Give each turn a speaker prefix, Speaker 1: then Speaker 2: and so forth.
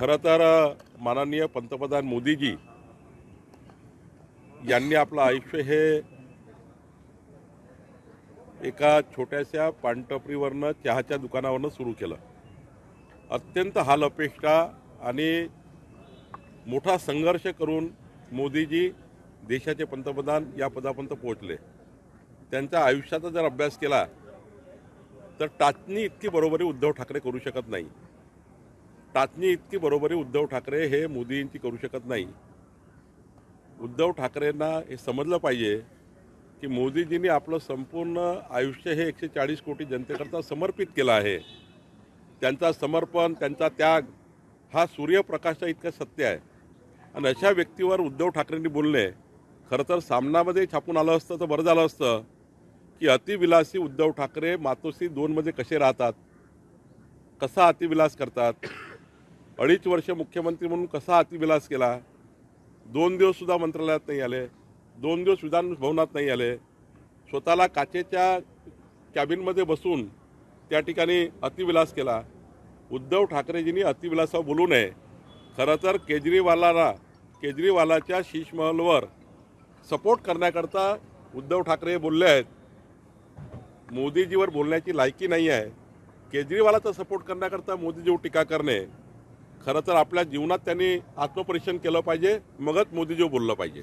Speaker 1: खरं तर माननीय पंतप्रधान मोदीजी यांनी आपलं आयुष्य हे एका छोट्याशा पानटपरीवरनं चहाच्या दुकानावरनं सुरू केलं. अत्यंत हाल अपेक्षा आणि मोठा संघर्ष करून मोदीजी देशाचे पंतप्रधान या पदापर्यंत पोहोचले. त्यांच्या आयुष्याचा जर अभ्यास केला तर टाचणी इतकी बरोबरी उद्धव ठाकरे करू शकत नाही. टाचणी इतकी बरोबरी उद्धव ठाकरे हे मोदींची करू शकत नाही. उद्धव ठाकरेंना हे समजलं पाहिजे की मोदीजींनी आपलं संपूर्ण आयुष्य हे एकशे चाळीस कोटी जनतेकरता समर्पित केलं आहे. त्यांचा समर्पण त्यांचा त्याग हा सूर्यप्रकाशच्या इतकं सत्य आहे. आणि अशा व्यक्तीवर उद्धव ठाकरेंनी बोलणे खरं तर सामनामध्ये छापून आलं असतं तर बरं झालं असतं की अतिविलासी उद्धव ठाकरे मातोश्री दोनमध्ये कसे राहतात? कसा अतिविलास करतात? अडीच वर्ष मुख्यमंत्री म्हणून कसा अतिविलास केला? दोन दिवससुद्धा मंत्रालयात नाही आले. दोन दिवस विधानभवनात नाही आले. स्वतःला काचेच्या कॅबिनमध्ये बसून त्या ठिकाणी अतिविलास केला. उद्धव ठाकरेजींनी अतिविलासावर बोलू नये. खरं तर केजरीवालाला केजरीवालाच्या शीशमहलवर सपोर्ट करण्याकरता उद्धव ठाकरे बोलले आहेत. मोदीजीवर बोलण्याची लायकी नाही आहे. केजरीवालाचा सपोर्ट करण्याकरता मोदीजीवर टीका करणे. खरं तर आपल्या जीवनात त्यांनी आत्मपरीक्षण केलं पाहिजे मगच मोदीजी बोललं पाहिजे.